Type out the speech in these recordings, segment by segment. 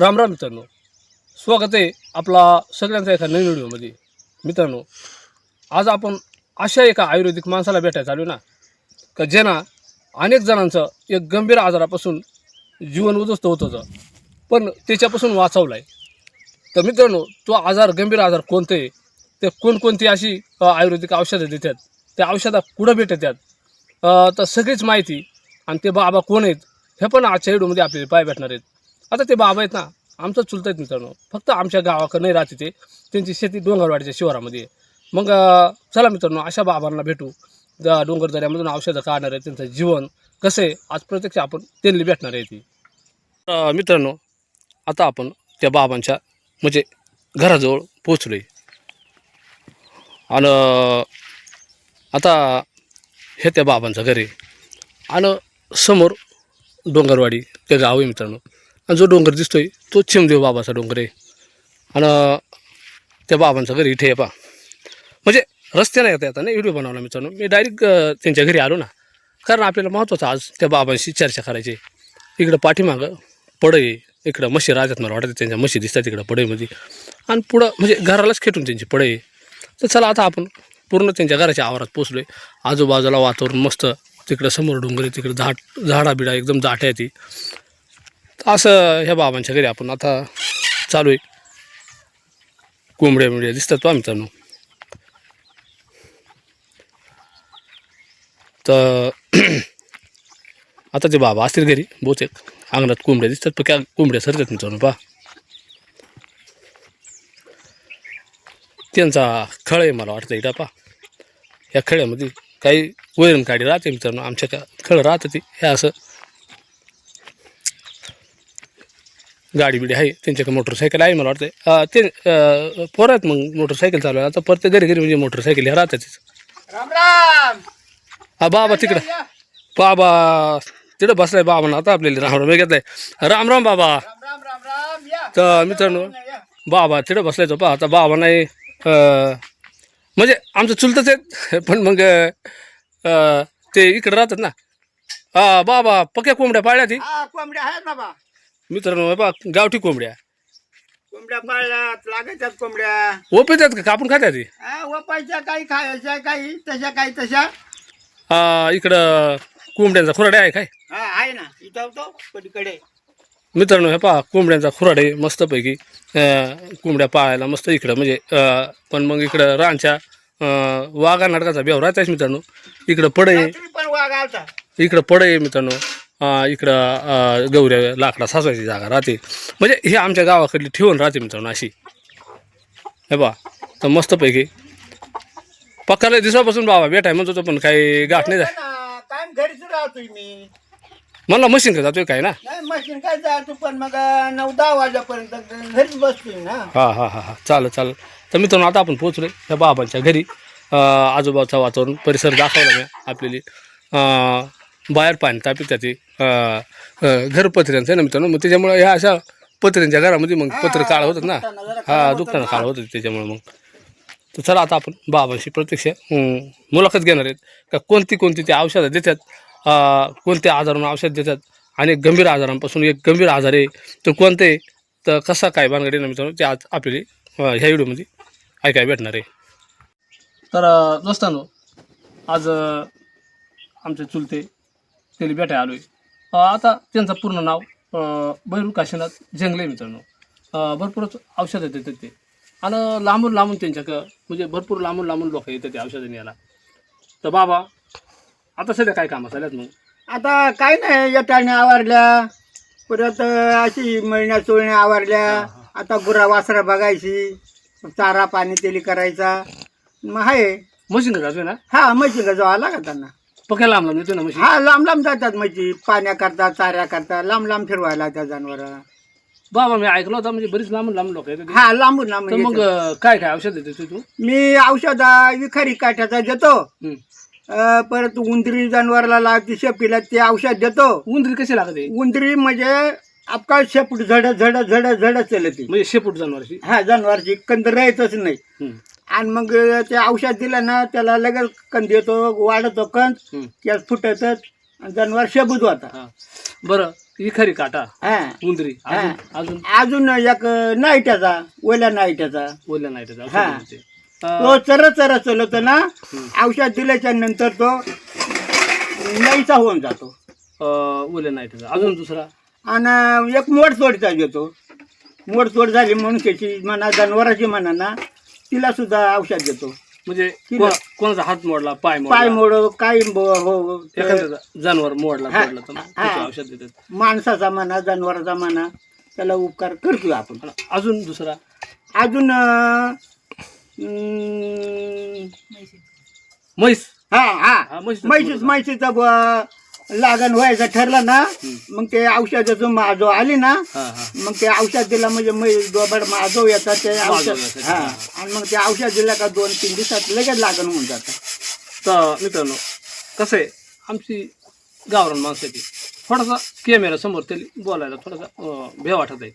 राम राम मित्रांनो. स्वागत आहे आपला सगळ्यांचा एका नवीन व्हिडिओमध्ये. मित्रांनो आज आपण अशा एका आयुर्वेदिक माणसाला भेटायला आलो ना का ज्यांना अनेक जणांचं एक गंभीर आजारापासून जीवन उद्ध्वस्त होत होतं पण त्याच्यापासून वाचवलं आहे तर मित्रांनो तो आजार गंभीर आजार कोणते? आहे ते कोणकोणती अशी आयुर्वेदिक औषधं देतात? त्या औषधा कुठं भेटतात तर सगळीच माहिती आणि ते बाबा कोण आहेत हे पण आजच्या व्हिडिओमध्ये आपल्याला पाय भेटणार आहेत. आता ते बाबा आहेत ना आमचं चुलत आहेत मित्रांनो. फक्त आमच्या गावाकडे नाही राहते ते त्यांची शेती डोंगरवाडीच्या शिवारामध्ये आहे. मग चला मित्रांनो अशा बाबांना भेटू. ज- डोंगर दऱ्यामधून औषधं काढणार आहे त्यांचं जीवन कसं आहे आज प्रत्यक्ष आपण त्यांनी भेटणार आहे ती मित्रांनो आता आपण त्या बाबांच्या म्हणजे घराजवळ पोचलो आहे आणि आता हे त्या बाबांचं घर आहे. आणि समोर डोंगरवाडी ते गाव आहे मित्रांनो. आणि जो डोंगर दिसतोय तो चिमदेव बाबाचा डोंगर आहे. आणि त्या बाबांचं घर इथे आहे पा म्हणजे रस्त्याने येता येता नाही व्हिडिओ बनवला मित्रांनो. मी डायरेक्ट त्यांच्या घरी आलो ना. कारण आपल्याला महत्त्वाचं आज त्या बाबांशी चर्चा करायची आहे. इकडं पाठीमागं पडई इकडं मशी राहतात मला वाटतं त्यांच्या म्हशी दिसतात इकडं पडईमध्ये आणि पुढं म्हणजे घरालाच खेटून त्यांची पडई आहे. तर चला आता आपण पूर्ण त्यांच्या घराच्या आवारात पोचलो आहे आजूबाजूला वातावरण मस्त. तिकडं समोर डोंगर आहे तिकडं झाड झाडा बिडा एकदम दाट आहे ती. असं ह्या बाबांच्या घरी आपण आता चालू आहे. कोंबड्या बिंबड्या दिसतात पहा मित्रांनो. तर आता ते बाबा असतील घरी बहुतेक. अंगणात कोंबड्या दिसतात पण काय कोंबड्या सरतात मित्रांनो पा त्यांचा खळ आहे मला वाटतं इटा पा या खळ्यामध्ये काही वैरण काडी राहते मित्रांनो आमच्या का खळ राहतं ते. हे असं गाडी बिडी आहे त्यांच्याकडे मोटरसायकल आहे मला वाटतं ते पोरं आहेत मग मोटरसायकल चालू आहे आता प्रत्येक घरी घरी म्हणजे मोटरसायकल ह्या राहतातच. राम हा बाबा तिकडं. बाबा तिकडं बसलाय बाबा आता आपल्याला राम राम घेतलाय राम राम बाबा तर मित्रांनो बाबा तिकडं बसलाय तो पहा. आता बाबा नाही म्हणजे आमचं चुलतच आहेत पण मग ते इकडं राहतात ना. हा बाबा पक्या कोंबड्या पाळल्या ती. कोंबड्या आहेत बाबा. मित्रांनो हे बा गावठी कोंबड्या. कोंबड्या पाळल्यात लागायच्यात कोंबड्या. ओपीत आहेत का? कापून खात्या ती हा वपायच्या काही खायच्या काही तशा काही तशा. हा इकडं कोंबड्यांचा खुराडे आहे काय? हा आहे ना इथं होतो पलीकडे. मित्रांनो हे पहा कोंबड्यांचा खुराड आहे मस्तपैकी अं, कोंबड्या पाळायला मस्त इकडं म्हणजे अं, पण मग इकडं रानच्या अं, वाघा नाटकाचा बेव राहताच मित्रांनो. इकडं पड आहे. रात्री पण वाघ आलता. इकडं पड आहे मित्रांनो. इकडं गौऱ्या लाकडा सासवायची जागा राहते. म्हणजे हे आमच्या गावाकडली ठेवून राहते मित्रांनो अशी. हे बा तर मस्तपैकी. पक्काला दिवसापासून बाबा भेटाय म्हणतो तो पण काही गाठ नाही जाय कायम घरीच राहतोय मी मला मशीन का जातोय काय ना? नाही मशीन काय जातो पण मग नऊ दहा वाजेपर्यंत घरीच बसतोय ना हां हां हां हां. चालेल चालेल. तर मित्रांनो आता आपण पोहोचलो ह्या बाबांच्या घरी. अं, वातावरण परिसर दाखवला मी आपल्याली. अं, बाहेर पाणी तापित त्याची घर पत्र्यांचं आहे ना मित्रांनो? मग त्याच्यामुळं ह्या अशा पत्र्यांच्या घरामध्ये मग पत्र काळ होतात ना? हा दुखताना होतं काळ होतं त्याच्यामुळे मग. तर चला आता आपण बाबांशी प्रत्यक्ष मुलाखत घेणार आहेत. का कोणती कोणती ते औषधं देतात? कोणत्या आजारांना औषध देतात? आणि गंभीर आजारांपासून एक गंभीर आजार आहे. तर कोणते? तर कसा काय भानगडी ना मित्रांनो? ते आज आपली अं, ह्या व्हिडिओमध्ये ऐकाय भेटणार आहे. तर दोस्तांनो आज आमचे चुलते त्यांनी भेटाय आलो आहे आता त्यांचं पूर्ण नाव बैरू काशीनाथ जंगले मित्रांनो. भरपूरच औषधं देतात ते. आणि लांबून लांबून त्यांच्याक म्हणजे भरपूर लांबून लांबून लोक येतात ते औषधं न्यायला. तर बाबा आता सध्या काय कामं चालत मग? आता काय नाही येटाने आवरल्या परत अशी महिन्या चोळण्या आवरल्या. आता गुरा वासरा बघायची चारा पाणी तेली करायचा. मग आहे मशीन का जातोय ना? हा म्हशी का जावा लागत त्यांना. पक्या लांब लांब येतो ना मशीन हा लांब लांब जातात म्हशी. पाण्या करता चाऱ्या करता लांब लांब फिरवायला त्या जनावर. बाबा मी ऐकलं होतं म्हणजे बरीच लांबून लांबून लोक येतात. हा लांबून तर लांब मग अं, काय काय औषध देतो तू मी औषध विखारी काठ्याचा देतो. हं. अं, परत उंदरी जनावरला लागते शेपीला ते औषध देतो. उंदरी कशी लागते? उंदरी म्हणजे आपका शेपूट झड झड झड झड चलते. म्हणजे शेपूट जनावरची? हा जनावरची कंद राहतच नाही. हं. आणि मग ते औषध दिलं ना त्याला लगेच कंद येतो वाढतो कंद हं. त्यात फुटतच. आणि जनावर शेबूत होता. हा. बरं इखारी काटा हा. उंदरी. अजून अजून? अजून एक नाईट्याचा ओल्या नाईट्याचा बोलल्या नाही त्याचं हा. औषध देते. अं, तो चर चर चलत ना औषध दिल्याच्या नंतर तो नाहीचा होऊन जातो. अं, बोलल्या नाही त्याचं. अजून दुसरा? आणि एक मोडतोडचा घेतो. मोडतोड झाली म्हणून त्याची म्हणा जनावराची म्हणा ना तिला सुद्धा औषध देतो. म्हणजे किती? को- कोणाचा हात मोडला पाय पाय मोड काय बो- हो एखाद्याचा जनावर मोडला हा, पडला तर मग हा. त्याचं औषध देतात. माणसाचा म्हणा जनावराचा म्हणा त्याला उपकार करतो आपण. आणि अजून दुसरा? अजून अं, अं, म्हैस हा हा. हा, म्हैस ब- लागण व्हायचं ठरलं ना मग ते औषधाचं माजो आली ना मग ते औषध दिलं म्हणजे दोबड माजो येतात ते औषध. हा. आणि मग ते औषध दिलं का दोन तीन दिवसात लगेच लागण होऊन जातं. तर मित्रांनो कसं आहे? आमची गावरान माणसाची थोडासा कॅमेरा समोर त्याला बोलायला थोडासा भे वाटत आहे.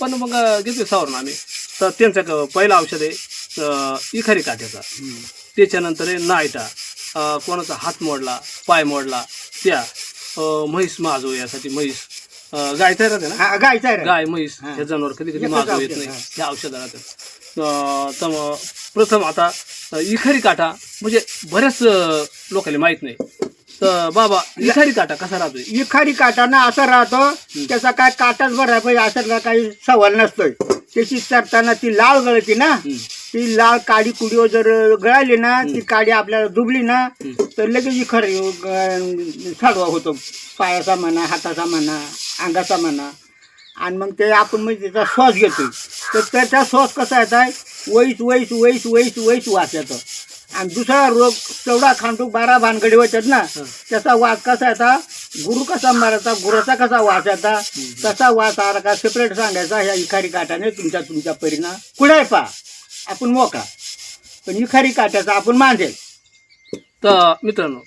पण मग अं, घेतोय सावरून आम्ही. तर त्यांचं पहिलं औषध आहे इखारी काट्याचा. त्याच्यानंतर आहे नायटा. कोणाचा हात मोडला पाय मोडला त्या म्हैस माजो यासाठी म्हैस गाय तयार राहते ना हा गायचा आहे रे. गाय म्हैस हा. हे जनावर कधी कधी माजो येत औषध, नाही हा. ह्या औषधं राहतात तर मग प्रथम आता अं, इखारी काटा म्हणजे बऱ्याच अं, लोकांना माहीत नाही तर बाबा इखारी काटा कसा राहतोय इखारी काटाना असा राहतो त्याचा काय काटाच भराय पाहिजे असा काही सवाल नसतोय त्याची चरताना ती लाळ गळती ना हम्म. ती लाळ काडी कुडीवर जर गळाली ना ती काडी आपल्याला दुबली ना. तर लगेच इखर साडवा होतो. पायाचा म्हणा हाताचा म्हणा अंगाचा म्हणा. आणि मग ते आपण म्हणजे त्याचा श्वास घेतोय. तर त्याचा श्वास कसा येत आहे? वैस वैस वैस वैस वैस वास येतो. आणि दुसरा रोग तेवढा खांटू बारा भानगडी होतात ना त्याचा वास कसा येता? गुरु कसा मारायचा? गुराचा कसा वास येता? तसा वास आला का? सेपरेट सांगायचा ह्या इखारी काटाने तुमच्या तुमच्या परिणाम कुठे पा? आपण मोका पण इखारी काट्याचा आपण मांदेल तर मित्रांनो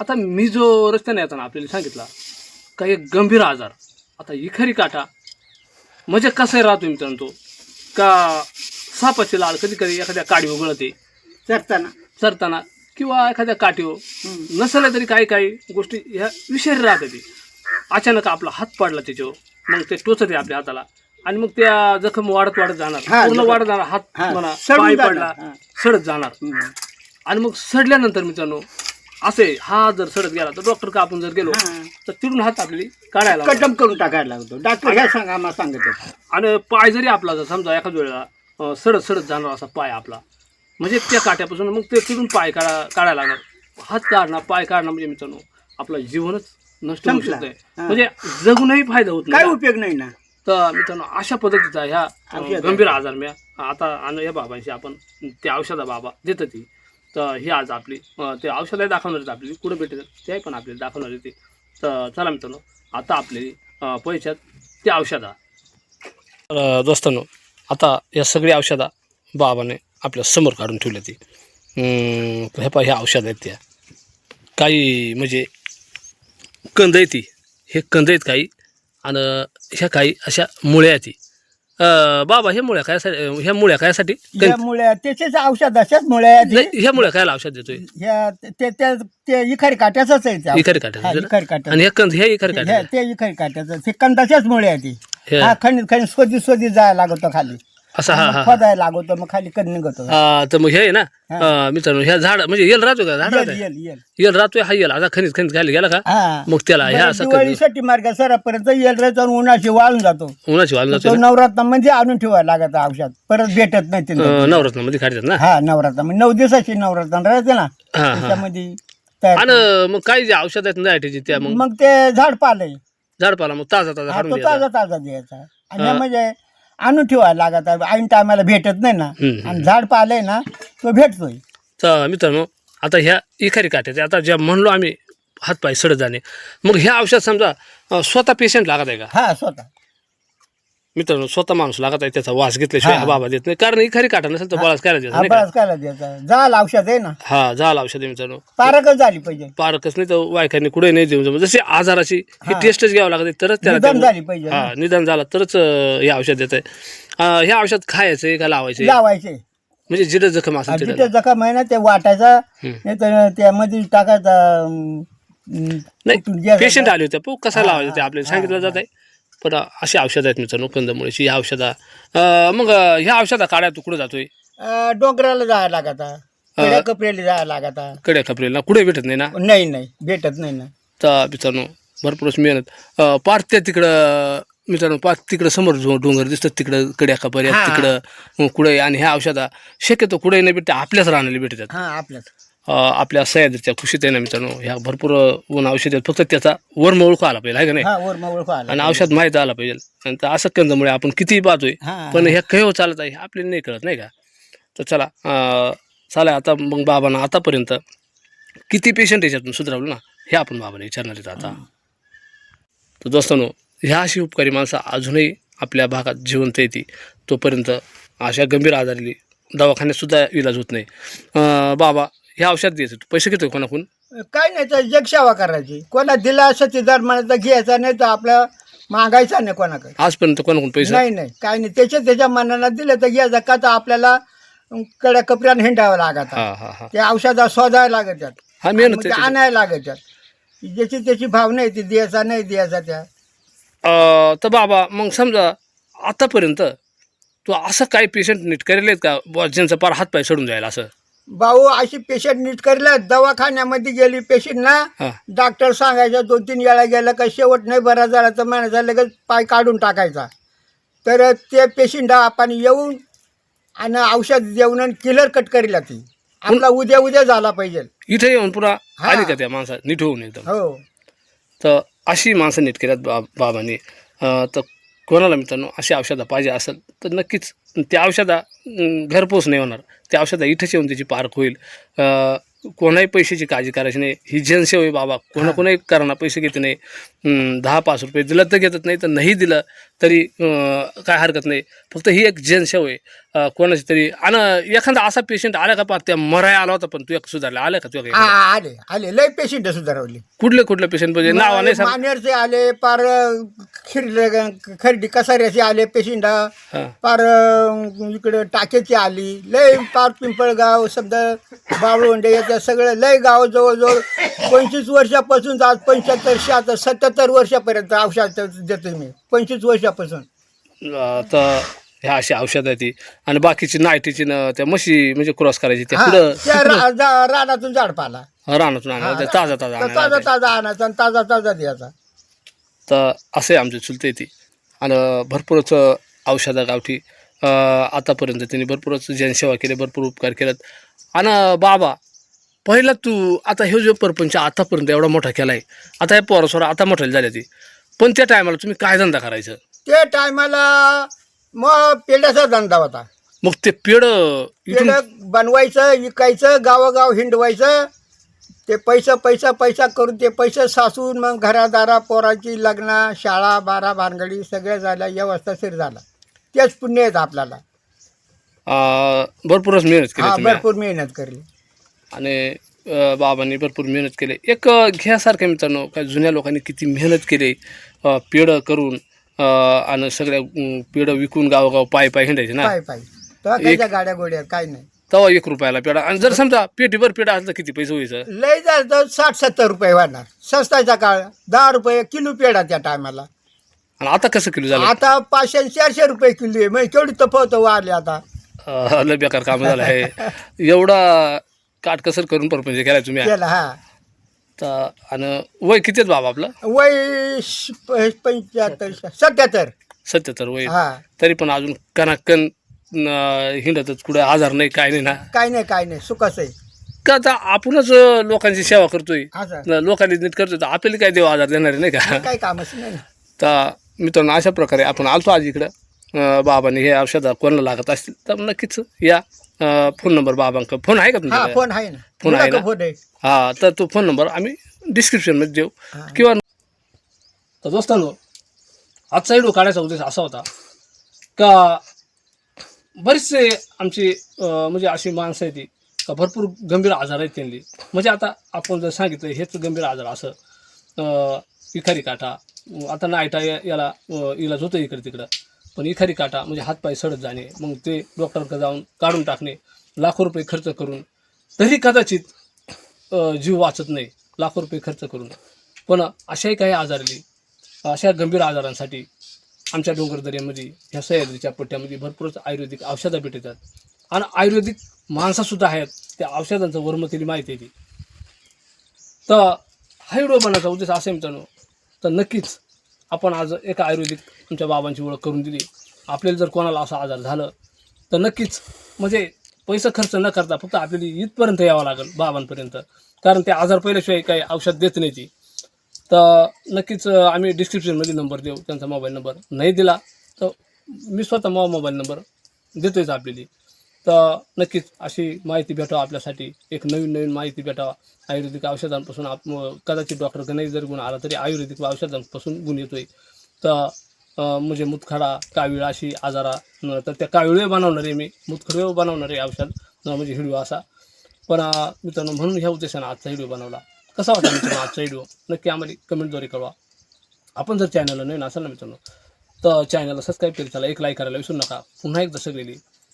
आता मी जो रस्त्याने येताना आपल्याला सांगितला का एक गंभीर आजार. आता इखारी काटा. म्हणजे कसं राहतो मित्रांनो तो. का सापाची लाळ कधी कधी एखाद्या काडीवर गळते. चरताना. सरताना किंवा एखाद्या काठीवर. नसल्या तरी काही काही गोष्टी ह्या विषारी राहतात अचानक आपला हात पडला त्याच्यावर. मग ते टोचते आपल्या हाताला. आणि मग त्या जखम वाढत वाढत जाणार हा, पूर्ण जखम. वाढत जाणार हात हा, म्हणा सडून पाय जाणार. पडला हा. सडत जाणार. आणि मग सडल्यानंतर मित्रांनो असे हा जर सडत गेला तर डॉक्टर का आपण जर गेलो हा. तर तिथून हात आपली काढायला लावणार. कटम करून टाकायला लागतो डॉक्टर काय सांगा आम्हाला सांगत होता. आणि पाय जरी आपला जर समजा एखाद वेळेला अं, सडत सडत जाणार असा पाय आपला म्हणजे त्या काट्यापासून मग ते तिथून पाय काढा काढायला लागणार हात काढणं पाय काढणं म्हणजे मित्रांनो आपलं जीवनच नष्ट होऊ संपलं. शकतंय हा. म्हणजे जगूनही फायदा होत काय नाही उपयोग नाही ना तर मित्रांनो अशा पद्धतीचा ह्या. गंभीर आजार मी आता आणि या बाबांशी आपण ते औषधा बाबा देतं ती तर ही आज आपली ते औषधं दाखवणार आहेत आपली कुठं भेटेल ते पण आपल्याला दाखवणार ते. तर चला मित्रांनो आता आपली पैशात ते औषधा. दोस्तांनो आता या सगळ्या औषधा बाबाने आपल्यासमोर काढून ठेवल्या ती. हे पहा ह्या औषध आहेत त्या. काही म्हणजे कंद आहे ती. हे कंद आहेत काही. आणि ह्या काही अशा मुळ्या ती अं, बाबा हे मुळ्या काय ह्या मुळ्या कायसाठी या मुळे त्याचेच औषध अशाच मुळे नाही ह्या मुळ्या कायला औषध देतोय? ह्या ते ते ते इखारी काट्याच आहे ते. इखारी हा, काट्याचं? इखारी काट्या आणि ह्या कंद ह्या इखारी हे- काट्या ते इखारी काट्याचं. ते कंदाच्याच मुळे आहे ती हे- हा खंड खंड शोधी शोधी जायला लागतो खाली. असं हा हा खोदायला लागतो मग खाली कण निघतो. हा, तर मग हे आहे ना. अं, मित्रांनो ह्या झाड म्हणजे येल राहतो का? झाड येल येल येल. येल राहतोय? हा येल. आता खनिज खनिज खाली गेला का? हा. मग त्याला ह्या असं दिवाळीसाठी मार्ग सरापर्यंत येल रे जाऊन उन्हाची वाळून जातो. उन्हाची वाल तो जातो नवरात्र म्हणजे आणून ठेवायला लागत औषध. परत भेटत नाही ते नवरत्नमध्ये काढतात ना? हा नवरात्र म्हणजे नऊ दिवसाची नवरात्र राहते ना हा हा. त्याच्यामध्ये तयार आणि मग काही जे औषध आहेत नाईटीची त्या मग? मग ते झाड पालय झाडपाला मग ताजा ताजा हा, तो ताजा ताजा द्यायचा. आणि म्हणजे आणून ठेवायला लागत ऐन टायमाला भेटत नाही ना. हम्म. आणि झाड पालय ना तो भेटतोय. तर मित्रांनो आता ह्या इखारी काट्याच्या आता ज्या म्हणलो आम्ही हातपाय सडत जाणे. मग ह्या औषध समजा अं, स्वतः पेशंट लागत आहे का? हा स्वतः. मित्रांनो स्वतः माणूस लागत आहे त्याचा वास घेतल्याशिवाय हा. हा बाबा देत नाही कारण इखारी काटा नसेल तर बळाच करायला देत हा नाही का? बराच कायला द्यायचा झाल औषध आहे ना हा झालं औषध आहे मित्रांनो पारकच झाली पाहिजे पारकच नाही तर वायखाने कुठे नाही देऊन जमत. जशी आजाराची ही. टेस्टच घ्यावं लागते तरच त्याला निदान झाली पाहिजे हा निदान झालं तरच अं, हे औषध देत आहे हे औषध खायचंय का लावायचंय लावायचे म्हणजे जिथं जखम असेल तिथं जखम आहे ना ते वाटायचा हम्म. नाही तर त्यामध्ये टाकायचा अं, नाही कुठून? पेशंट आले होते पो कसा लावायचं ते आपल्याला सांगितलं. जात आहे पण अशी औषधं आहेत मित्रांनो कंदमुळीची. ह्या औषधा मग ह्या औषधा काढ्या तू कुठं जातोय? अं, डोंगराला जायला लागता. कड्या कपड्याला जायला लागता. कडे खपरेला कुठे भेटत नाही ना? नाही नाही. भेटत नाही ना. तर मित्रांनो भरपूरच मेहनत. अं, पार त्या तिकडं मित्रांनो पार तिकडं समोर जो डोंगर दिसतात तिकडं कड्या खपर्या हा. तिकडं कुठे आणि ह्या औषधा शक्यतो कुठे नाही भेटते? आपल्याच राहण्याला भेटतात. हा आपल्याच. आपल्या सह्याद्रीच्या खुशीत आहे ना मित्रांनो ह्या भरपूर ऊन औषध आहेत. फक्त त्याचा वर्म ओळखू आला पाहिजे आहे का नाही? वर मग ओळखू आला आणि औषध माहीत आला पाहिजे. आणि तर असं कंदमुळे आपण कितीही पाहतोय हा. पण हे काही चालत आहे हे आपल्याला नाही कळत नाही का? तर चला अं, चला आता मग बाबांना आतापर्यंत किती पेशंट याच्यातून सुधारवलं ना हे आपण बाबाला विचारणार आहेत आता. तर दोस्तांनो ह्या अशी उपकारी माणसं अजूनही आपल्या भागात जिवंत येते तोपर्यंत अशा गंभीर आजारी दवाखान्यातसुद्धा इलाज होत नाही. अं, बाबा हे औषध द्यायचं तू पैसे घेतोय कोणाकडून? काय नाही तर जग सेवा करायची. कोणा दिला असं ते दर म्हणायचा घ्यायचा नाही तर आपलं मागायचा नाही कोणाकडे. आजपर्यंत कोणाकडून पैसे? नाही नाही काय नाही. त्याच्या त्याच्या मनाला दिलं तर घ्यायचं. का तर आपल्याला कड्या कपड्यानं हिंडावं लागत. हां हां हां. त्या औषधा शोधायला लागतात. हा मेहनत मग ते त्याची. आणायला लागतात. ज्याची त्याची भावना आहे ती द्यायचा नाही द्यायचा त्या. अं, तर बाबा मग समजा आतापर्यंत तू असं काही पेशंट नीट करेल का? बुवा ज्यांचा पार हात पाय सोडून जायला असं? भाऊ अशी पेशंट नीट करल्या दवाखान्यामध्ये गेली पेशंट ना हां. डॉक्टर सांगायचं दोन तीन वेळा गेलं का शेवट नाही बरा झाला तर म्हणायचा लगेच पाय काढून टाकायचा. तर ते पेशंट आपण येऊन आणि औषध देऊन किलर कट करील ती. आपला उद्या उद्या झाला पाहिजे. इथे येऊन पुन्हा हा. आली का त्या माणसा नीट होऊन एकदम. हो. तर अशी माणसं नीट केल्यात बा बाबांनी. अं, तर कोणाला मित्रांनो अशी औषधं पाहिजे असेल तर नक्कीच त्या औषधा घरपोच नाही होणार. त्या औषधा इथंच येऊन त्याची पार्क होईल. कोणाही पैशाची काळजी करायची नाही. ही जनसेवा आहे बाबा. कोणा कोणाही करांना पैसे घेते नाही. दहा पाच रुपये दिलं तर घेतत नाही तर नाही दिलं तरी काय हरकत नाही. फक्त ही एक जनसेवा आहे. कोणाची तरी. आणि एखादा असा पेशंट आला का पार त्या मराय आला होता पण तू एक सुधारला. आला का तू आले आले. लय पेशंट सुधारवले. कुठले कुठले पेशंट म्हणजे नाव नाही सांग मानेरचे आले पार खिरले खरडी कसाऱ्याचे आले पेशंट हां. पार अं, इकडं टाकेची आली. लय पार पिंपळगाव समजा बावळोंडे याचं सगळं लय गाव जवळजवळ पंचवीस वर्षापासून आज पंच्याहत्तर सत्याहत्तर वर्षापर्यंत औषध देतो मी. पंचवीस वर्षापासून. अं, तर ह्या अशी औषध आहे ती. आणि बाकीची नाईटीची न त्या म्हशी म्हणजे क्रॉस करायची त्या हा, पुढं त्या रा- जा- रानातून झाड पाला. रानातून आणायला त्या ताजा ताजा आणायला ताजा. ताजा आणायचा आणि ताजा ताजा द्यायचा. तर असे आमचे चुलते ती. आणि भरपूरच औषधं गावठी. अं, आतापर्यंत त्यांनी भरपूरच जनसेवा केली भरपूर उपकार केलेत. आणि बाबा पहिला तू आता हे जो परपंच आतापर्यंत एवढा मोठा केला आहे आता हे पोरासोरा आता मोठ्याला झाले ती. पण त्या टायमाला तुम्ही काय धंदा करायचं? ते टायमाला मग पेड्याचा धंदा होता. मग ते पेड पेढं बनवायचं विकायचं गावोगाव हिंडवायचं. ते पैसा पैसा पैसा करून ते पैसे साचून मग घरादारा पोराची लग्न शाळा बारा भानगडी सगळ्या झाल्या व्यवस्थाशीर झाला. तेच पुण्य आहेत आपल्याला. भरपूरच मेहनत केली तुम्ही भरपूर मेहनत करली आणि अ, बाबांनी भरपूर मेहनत केली. एक अ, घ्यासारख्या मित्रांनो काय जुन्या लोकांनी किती मेहनत केली पेढं करून. आणि सगळ्या पेढं विकून गावोगाव पाय पाय हिंडायचे ना? पाय पाय. तेव्हा कायच्या गाड्या गोड्या काय नाही. तेव्हा एक रुपयाला पेढा. आणि जर समजा पेटीभर पेढा असलं किती पैसे व्हायचं? लय झालं तर साठ सत्तर रुपये वाढणार सस्ताचा काळ. दहा रुपये किलो पेढा त्या टायमाला. आणि आता कसं किलो झालं? आता पाचशे आणि चारशे रुपये किलो आहे. मग केवढी तफावत वाढली आता? अ, लय बेकार काम झालं आहे. एवढा काटकसर करून परपंच केलाय तुम्ही. केला हा. तर आणि वय किती बाबा आपलं? वय श- पंच्याहत्तर सत्याहत्तर. सत्याहत्तर वय. हा. तरी पण अजून कनाकन न, हिंडतच कुठं आजार नाही काय नाही ना. काय नाही काय नाही सुखाच आहे. का आता आपणच लोकांची सेवा करतोय. न- लोकांनी नीट करतोय तर आपल्याला काय देव आजार देणार आहे नाही का? काही कामच नाही. ना. तर मित्रांनो अशा प्रकारे आपण आलतो आज इकडं. अं, बाबांनी हे औषधं कोणाला लागत असतील तर नक्कीच या. अं, फोन नंबर बाबांक. फोन आहे का हा तुमचा फोन आहे ना. फोन आहे मुलाचा ना? फोन आहे. हा तर तो फोन नंबर आम्ही डिस्क्रिप्शनमध्ये देऊ. हा. किंवा तर दोस्तांनो आजचा व्हिडिओ काढायचा उद्देश असा होता का बरेचसे आमची अं, म्हणजे अशी माणसं आहेत ती का भरपूर गंभीर आजार आहेत त्यांनी. म्हणजे आता आपण जर सांगितलं हेच गंभीर आजार असं अं, इखारी काटा. अं, आता नायटा या- याला अं, इलाज होतं इकडे तिकडं पण एखादी काटा म्हणजे हातपाय सडत जाणे मग ते डॉक्टरकडे जाऊन काढून टाकणे लाखो रुपये खर्च करून. तरी कदाचित जीव वाचत नाही लाखो रुपये खर्च करून. पण अशाही काही आजारली अशा गंभीर आजारांसाठी आमच्या डोंगरदऱ्यामध्ये ह्या सह्याद्रीच्या पट्ट्यामध्ये भरपूरच आयुर्वेदिक औषधं भेटतात आणि आयुर्वेदिक माणसंसुद्धा आहेत त्या औषधांचं वर्मतीली माहिती येते तर हा व्हिडिओ बनवायचा उद्देश असे मित्रांनो. तर नक्कीच आपण आज एका आयुर्वेदिक तुमच्या बाबांची ओळख करून दिली. आपल्याला जर कोणाला असा आजार झालं तर नक्कीच म्हणजे पैसा खर्च न करता फक्त आपल्याला इथपर्यंत यावं लागेल बाबांपर्यंत. कारण ते आजार पहिल्याशिवाय काही औषध देत नाही ती तर नक्कीच आम्ही डिस्क्रिप्शनमध्ये नंबर देऊ त्यांचा मोबाईल नंबर नाही दिला तर मी स्वतः मोबाईल नंबर देतोयच आपल्याला. तर नक्कीच अशी माहिती भेटावं आपल्यासाठी. एक नवीन नवीन माहिती भेटावा. आयुर्वेदिक औषधांपासून आप कदाचित डॉक्टर नाही जर गुण आला तरी आयुर्वेदिक औषधांपासून गुण येतोय. तर म्हणजे मुतखडा कावीळ अशी आजारा तर त्या काविळे बनवणारे मी. मुतखडे बनवणारे औषध. म्हणजे व्हिडिओ असा. पण मित्रांनो म्हणून ह्या उद्देशानं आजचा व्हिडिओ बनवला. कसा वाटला मित्रांनो आजचा व्हिडिओ? नक्की आम्हाला कमेंटद्वारे कळवा. आपण जर चॅनलला नवीन असाल ना मित्रांनो तर चॅनलला सबस्क्राईब केली त्याला एक लाईक करायला विसरू नका. पुन्हा एकदा सगळी